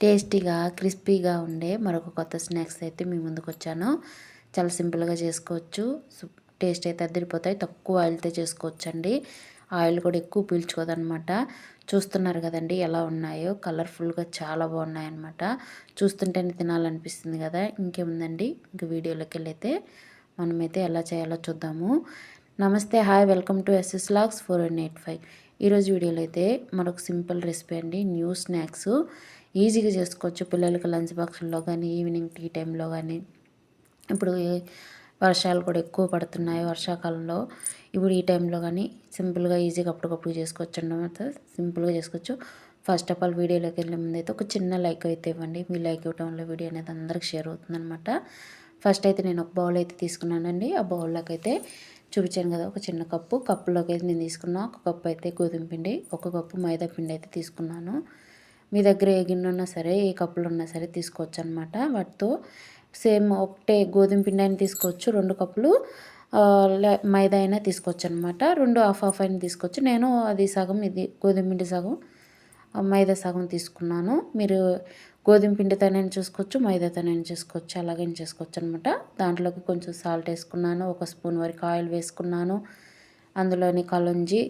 టేస్టీగా క్రిస్పీగా ఉండే మరొక కొత్త స్నాక్స్ అయితే మీ ముందుకు వచ్చాను చాలా సింపుల్గా చేసుకోవచ్చు. టేస్ట్ అయితే అద్దరిపోతాయి తక్కువ ఆయిల్తో చేసుకోవచ్చండి. ఆయిల్ కూడా ఎక్కువ పీల్చుకోదనమాట. చూస్తున్నారు కదండి ఎలా ఉన్నాయో. కలర్ఫుల్గా చాలా బాగున్నాయి అనమాట చూస్తుంటేనే తినాలనిపిస్తుంది కదా. ఇంకేముందండి? ఇంక వీడియోలోకి వెళ్ళైతే మనమైతే ఎలా చేయాలో చూద్దాము. నమస్తే hi welcome to SS logs four one eight five. ఈరోజు వీడియోలో అయితే మరొక సింపుల్ రెసిపీ అండి. New snacks. ఈజీగా చేసుకోవచ్చు. పిల్లలకి లంచ్ బాక్స్లో కానీ ఈవినింగ్ టీ టైంలో కానీ. ఇప్పుడు వర్షాలు కూడా ఎక్కువ పడుతున్నాయి వర్షాకాలంలో. ఇప్పుడు ఈ టైంలో కానీ సింపుల్గా ఈజీగా అప్పటికప్పుడు చేసుకోవచ్చు అన్నమాట. సింపుల్గా చేసుకోవచ్చు. ఫస్ట్ ఆఫ్ ఆల్ వీడియోలోకి వెళ్ళే ముందు అయితే ఒక చిన్న లైక్ అయితే ఇవ్వండి. మీ లైక్ ఇవ్వడం వల్ల వీడియో అనేది అందరికి షేర్ అవుతుందన్నమాట. ఫస్ట్ అయితే నేను ఒక బౌల్ అయితే తీసుకున్నానండి. ఆ బౌల్లోకి అయితే చూపించాను కదా ఒక చిన్న కప్పు. కప్పులోకి అయితే నేను తీసుకున్నా ఒక కప్పు అయితే గోధుమ పిండి ఒక కప్పు మైదా పిండి అయితే తీసుకున్నాను. మీ దగ్గర ఏ గిన్నె ఉన్నా సరే ఏ కప్పులు ఉన్నా సరే తీసుకోవచ్చు అనమాట వాటితో సేమ్ ఒకటే గోధుమ పిండి అయినా తీసుకోవచ్చు రెండు కప్పులు మైదా అయినా తీసుకోవచ్చు అనమాట రెండు హాఫ్ హాఫ్ అయినా తీసుకోవచ్చు. నేను అది సగం ఇది గోధుమ పిండి సగం మైదా సగం తీసుకున్నాను. మీరు గోధుమ పిండితోనైనా చూసుకోవచ్చు మైదాతోనైనా చేసుకోవచ్చు అలాగైనా చేసుకోవచ్చు అనమాట దాంట్లోకి కొంచెం సాల్ట్ వేసుకున్నాను ఒక స్పూన్ వరకు ఆయిల్ వేసుకున్నాను అందులోని కలుంజి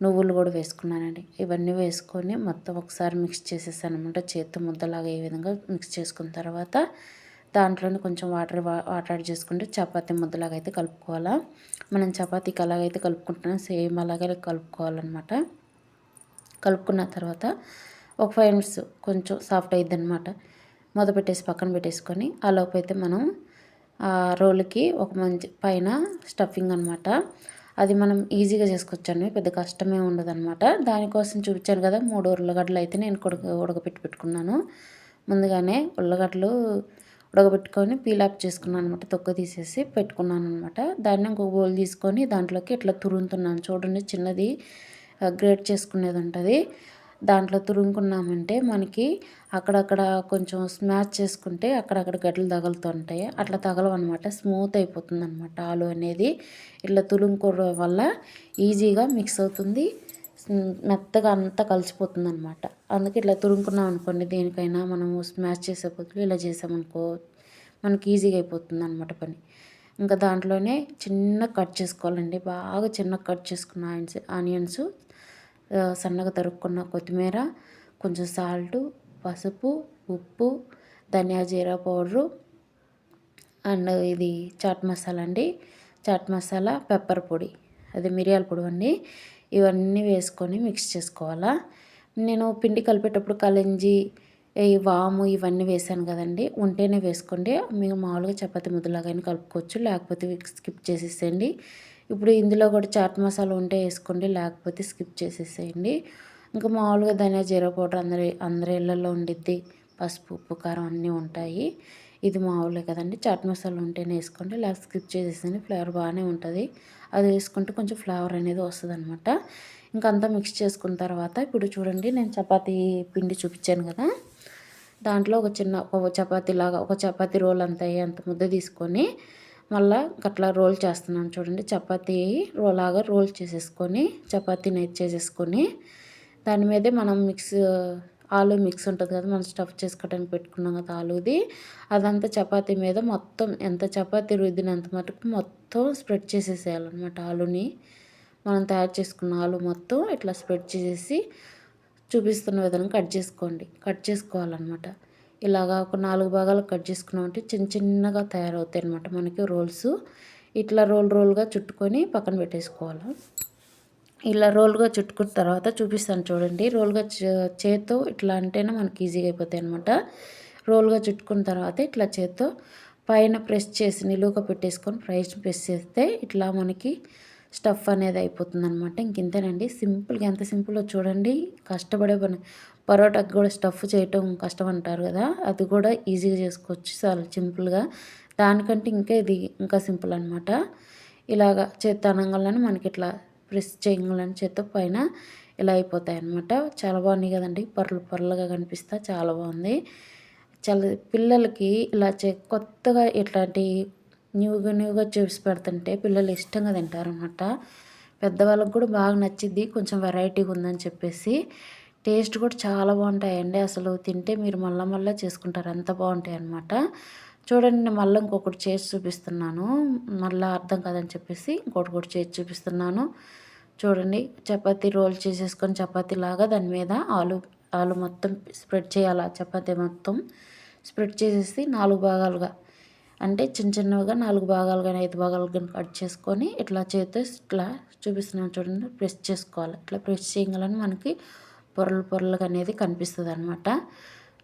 నువ్వులు కూడా వేసుకున్నానండి. ఇవన్నీ వేసుకొని మొత్తం ఒకసారి మిక్స్ చేసేసాను అనమాట చేత్తో ముద్దలాగా ఏ విధంగా మిక్స్ చేసుకున్న తర్వాత దాంట్లోనే కొంచెం వాటర్ వాటర్ యాడ్ చేసుకుంటే చపాతి ముద్దలాగా అయితే కలుపుకోవాలా. మనం చపాతీకి అలాగైతే కలుపుకుంటున్నాం సేమ్ అలాగే కలుపుకోవాలన్నమాట. కలుపుకున్న తర్వాత ఒక ఫైవ్ మినిట్స్ కొంచెం సాఫ్ట్ అయ్యిద్ది అనమాట మొద పెట్టేసి పక్కన పెట్టేసుకొని ఆ లోపు అయితే మనం ఆ రోల్కి ఒక మంచి పైన స్టఫింగ్ అనమాట అది మనం ఈజీగా చేసుకోవచ్చండి పెద్ద కష్టమే ఉండదు అనమాట దానికోసం చూపించాను కదా మూడు ఉర్లగడ్డలు అయితే నేను కొడుకు ఉడకపెట్టి పెట్టుకున్నాను. ముందుగానే ఉల్లగడ్డలు ఉడకబెట్టుకొని పీలాప్ చేసుకున్నాను అనమాట తొక్క తీసేసి పెట్టుకున్నాను అనమాట దాన్ని ఇంకొక బౌల్ తీసుకొని దాంట్లోకి ఇట్లా తురుముతున్నాను. చూడండి చిన్నది గ్రేట్ చేసుకునేది ఉంటుంది దాంట్లో తురుముకున్నామంటే మనకి అక్కడక్కడ కొంచెం స్మాష్ చేసుకుంటే అక్కడక్కడ గడ్డలు తగులుతుంటాయి. అట్లా తగలవన్నమాట. స్మూత్ అయిపోతుంది అనమాట ఆలు అనేది. ఇట్లా తురుముకోవడం వల్ల ఈజీగా మిక్స్ అవుతుంది. మెత్తగా అంతా కలిసిపోతుంది అనమాట అందుకే ఇట్లా తురుముకున్నాం అనుకోండి దేనికైనా మనము స్మాష్ చేసే బదులు ఇలా చేసామనుకో మనకి ఈజీగా అయిపోతుంది అనమాట పని. ఇంకా దాంట్లోనే చిన్న కట్ చేసుకోవాలండి. బాగా చిన్న కట్ చేసుకున్న ఆనియన్స్ ఆనియన్స్ సన్నగా తరుక్కున్న కొత్తిమీర కొంచెం సాల్ట్ పసుపు ఉప్పు ధనియా జీరా పౌడరు అండ్ ఇది చాట్ మసాలా అండి. చాట్ మసాలా పెప్పర్ పొడి. అది మిరియాల పొడి అండి. ఇవన్నీ వేసుకొని మిక్స్ చేసుకోవాలా. నేను పిండి కలిపేటప్పుడు కలంజి ఈ వాము ఇవన్నీ వేసాను కదండి. ఉంటేనే వేసుకోండి. మీరు మామూలుగా చపాతి ముద్దలాగానే కలుపుకోవచ్చు. లేకపోతే స్కిప్ చేసేసేయండి. ఇప్పుడు ఇందులో కూడా చాట్ మసాలా ఉంటే వేసుకోండి లేకపోతే స్కిప్ చేసేసేయండి. ఇంకా మామూలుగా ధనియా జీరా పౌడర్ అందరి అందరి ఇళ్ళల్లో ఉండిద్ది. పసుపు ఉప్పు కారం అన్నీ ఉంటాయి. ఇది మామూలే కదండి. చాట్ మసాలా ఉంటేనే వేసుకోండి లేకపోతే స్కిప్ చేసేసింది ఫ్లేవర్ బాగానే ఉంటుంది. అది వేసుకుంటే కొంచెం ఫ్లేవర్ అనేది వస్తుంది అనమాట ఇంకంతా అంతా మిక్స్ చేసుకున్న తర్వాత ఇప్పుడు చూడండి నేను చపాతీ పిండి చూపించాను కదా. దాంట్లో ఒక చిన్న ఒక చపాతీ లాగా ఒక చపాతీ రోల్ అంత అంత ముద్ద తీసుకొని మళ్ళా అట్లా రోల్ చేస్తున్నాను చూడండి. చపాతీ లాగా రోల్ చేసేసుకొని చపాతీని అయితే చేసేసుకొని దాని మీదే మనం మిక్స్ ఆలు మిక్స్ ఉంటుంది కదా మనం స్టఫ్ చేసుకోవడానికి పెట్టుకున్నాం కదా ఆలుది. అదంతా చపాతీ మీద మొత్తం ఎంత చపాతీ రుద్దినంత మటుకు మొత్తం స్ప్రెడ్ చేసేసేయాలన్నమాట ఆలుని. మనం తయారు చేసుకున్న ఆలు మొత్తం ఇట్లా స్ప్రెడ్ చేసేసి చూపిస్తున్న విధంగా కట్ చేసుకోండి. కట్ చేసుకోవాలన్నమాట. ఇలాగా ఒక నాలుగు భాగాలు కట్ చేసుకున్నామంటే చిన్న చిన్నగా తయారవుతాయి అనమాట మనకి రోల్స్. ఇట్లా రోల్ రోల్గా చుట్టుకొని పక్కన పెట్టేసుకోవాలి. ఇలా రోల్గా చుట్టుకున్న తర్వాత చూపిస్తాను చూడండి. రోల్గా చేత్తో ఇట్లా అంటేనే మనకి ఈజీగా అయిపోతాయి అనమాట రోల్గా చుట్టుకున్న తర్వాత ఇట్లా చేత్తో పైన ప్రెస్ చేసి నిలువుగా పెట్టేసుకొని ప్రైస్ ప్రెస్ చేస్తే ఇట్లా మనకి స్టఫ్ అనేది అయిపోతుంది అనమాట ఇంకెంతేనండి సింపుల్గా ఎంత సింపుల్లో చూడండి. కష్టపడే పని. పరోటాకి కూడా స్టఫ్ చేయటం కష్టం అంటారు కదా. అది కూడా ఈజీగా చేసుకోవచ్చు. చాలా సింపుల్గా. దానికంటే ఇంకా ఇది ఇంకా సింపుల్ అనమాట ఇలాగ చేత్త అనగానే మనకి ఇట్లా ప్రెస్ చేయగలని చేత్తో పైన ఇలా అయిపోతాయి అనమాట చాలా బాగున్నాయి కదండి. పర్లు పర్లుగా కనిపిస్తా. చాలా బాగుంది. చాలా పిల్లలకి ఇలా చే కొత్తగా ఇట్లాంటి న్యూగా న్యూగా చూసి పెడుతుంటే పిల్లలు ఇష్టంగా తింటారనమాట పెద్దవాళ్ళకి కూడా బాగా నచ్చిద్ది కొంచెం వెరైటీగా ఉందని చెప్పేసి. టేస్ట్ కూడా చాలా బాగుంటాయండి. అసలు తింటే మీరు మళ్ళా మళ్ళీ చేసుకుంటారు. అంత బాగుంటాయి అన్నమాట చూడండి నేను మళ్ళీ ఇంకొకటి చేసి చూపిస్తున్నాను. మళ్ళీ అర్థం కాదని చెప్పేసి ఇంకొకటి కూడా చేసి చూపిస్తున్నాను. చూడండి చపాతీ రోల్ చేసేసుకొని చపాతీ లాగా దాని మీద ఆలు ఆలు మొత్తం స్ప్రెడ్ చేయాలి? చపాతీ మొత్తం స్ప్రెడ్ చేసేసి నాలుగు భాగాలుగా అంటే చిన్న చిన్నగా నాలుగు భాగాలు కానీ ఐదు భాగాలు కానీ కట్ చేసుకొని ఇట్లా చేస్తే ఇట్లా చూపిస్తున్నాను చూడండి ప్రెస్ చేసుకోవాలి. ఇట్లా ప్రెస్ చేయగలని మనకి పొరలు పొరలుగా అనేది కనిపిస్తుంది అనమాట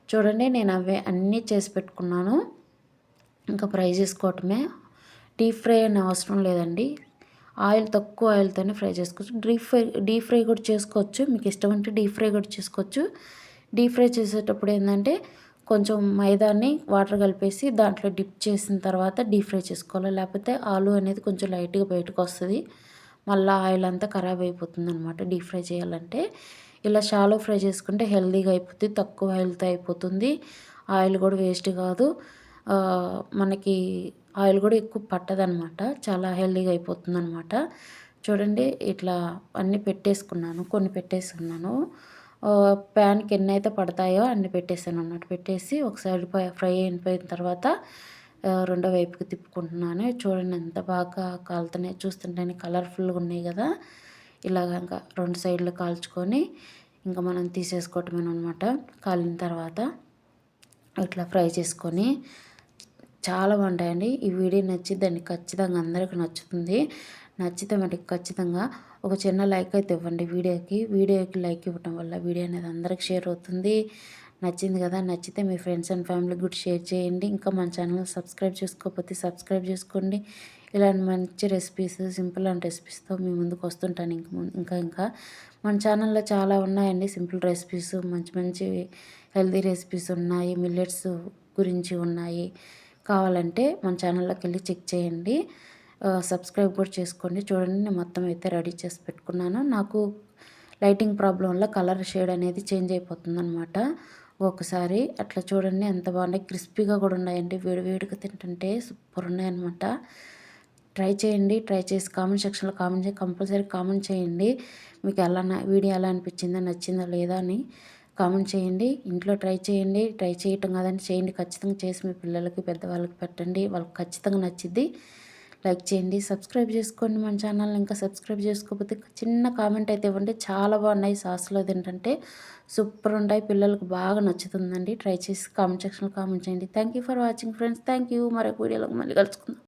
చూడండి నేను అవి అన్నీ చేసి పెట్టుకున్నాను. ఇంకా ఫ్రై చేసుకోవటమే. డీప్ ఫ్రై అనే అవసరం లేదండి. ఆయిల్ తక్కువ ఆయిల్తోనే ఫ్రై చేసుకోవచ్చు. డీప్ ఫ్రై డీప్ ఫ్రై కూడా చేసుకోవచ్చు. మీకు ఇష్టం అంటే డీప్ ఫ్రై కూడా చేసుకోవచ్చు. డీప్ ఫ్రై చేసేటప్పుడు ఏంటంటే కొంచెం మైదాన్ని వాటర్ కలిపేసి దాంట్లో డిప్ చేసిన తర్వాత డీప్ ఫ్రై చేసుకోవాలి. లేకపోతే ఆలు అనేది కొంచెం లైట్గా బయటకు వస్తుంది. మళ్ళీ ఆయిల్ అంతా ఖరాబ్ అయిపోతుంది అనమాట డీప్ ఫ్రై చేయాలంటే. ఇలా షాలో ఫ్రై చేసుకుంటే హెల్తీగా అయిపోతుంది తక్కువ ఆయిల్తో అయిపోతుంది. ఆయిల్ కూడా వేస్ట్ కాదు. మనకి ఆయిల్ కూడా ఎక్కువ పట్టదనమాట చాలా హెల్తీగా అయిపోతుంది అనమాట చూడండి ఇట్లా అన్నీ పెట్టేసుకున్నాను కొన్ని పెట్టేసుకున్నాను. ప్యాన్కి ఎన్ని అయితే పడతాయో అన్ని పెట్టేసాను అన్నమాట. పెట్టేసి ఒకసారి ఫ్రై అయిపోయిన తర్వాత రెండో వైపుకి తిప్పుకుంటున్నాను. చూడండి ఎంత బాగా కాలుతున్నాయి. చూస్తుంటే కలర్ఫుల్గా ఉన్నాయి కదా. ఇలాగ ఇంకా రెండు సైడ్లు కాల్చుకొని ఇంకా మనం తీసేసుకోవటమేనమాట కాలిన తర్వాత ఇట్లా ఫ్రై చేసుకొని చాలా బాగుంటాయండి. ఈ వీడియో నచ్చిద్దండి ఖచ్చితంగా అందరికీ నచ్చుతుంది. నచ్చితే మటుకు ఖచ్చితంగా ఒక చిన్న లైక్ అయితే ఇవ్వండి వీడియోకి. వీడియోకి లైక్ ఇవ్వటం వల్ల వీడియో అనేది అందరికి షేర్ అవుతుంది. నచ్చింది కదా నచ్చితే మీ ఫ్రెండ్స్ అండ్ ఫ్యామిలీ కూడా షేర్ చేయండి. ఇంకా మన ఛానల్ సబ్స్క్రైబ్ చేసుకోకపోతే సబ్స్క్రైబ్ చేసుకోండి. ఇలాంటి మంచి రెసిపీస్ సింపుల్ అండ్ రెసిపీస్తో మీ ముందుకు వస్తుంటాను ఇంక ఇంకా ఇంకా. మన ఛానల్లో చాలా ఉన్నాయండి సింపుల్ రెసిపీస్ మంచి మంచి హెల్తీ రెసిపీస్ ఉన్నాయి మిల్లెట్స్ గురించి ఉన్నాయి. కావాలంటే మన ఛానల్లోకి వెళ్ళి చెక్ చేయండి. సబ్స్క్రైబ్ కూడా చేసుకోండి. చూడండి నేను మొత్తం అయితే రెడీ చేసి పెట్టుకున్నాను. నాకు లైటింగ్ ప్రాబ్లం వల్ల కలర్ షేడ్ అనేది చేంజ్ అయిపోతుంది అనమాట ఒకసారి అట్లా చూడండి ఎంత బాగున్నాయి. క్రిస్పీగా కూడా ఉన్నాయండి. వేడి వేడిగా తింటుంటే సూపర్ ఉన్నాయన్నమాట. ట్రై చేయండి ట్రై చేసి కామెంట్ సెక్షన్లో కామెంట్ చేయండి. కంపల్సరీ కామెంట్ చేయండి. మీకు ఎలా వీడియో ఎలా అనిపించిందా నచ్చిందా లేదా అని కామెంట్ చేయండి. ఇంట్లో ట్రై చేయండి. ట్రై చేయటం కాదని చేయండి. ఖచ్చితంగా చేసి మీ పిల్లలకి పెద్దవాళ్ళకి పెట్టండి. వాళ్ళకి ఖచ్చితంగా నచ్చిద్ది. లైక్ చేయండి. సబ్స్క్రైబ్ చేసుకోండి మన ఛానల్ని. ఇంకా సబ్స్క్రైబ్ చేసుకోకపోతే చిన్న కామెంట్ అయితే ఇవ్వండి. చాలా బాగున్నాయి. సాస్లో ఏంటంటే సూపర్ ఉంటాయి. పిల్లలకు బాగా నచ్చుతుందండి. ట్రై చేసి కామెంట్ సెక్షన్లో కామెంట్ చేయండి. Thank you for watching friends thank you మరొక వీడియోలో మళ్ళీ కలుసుకుందాం.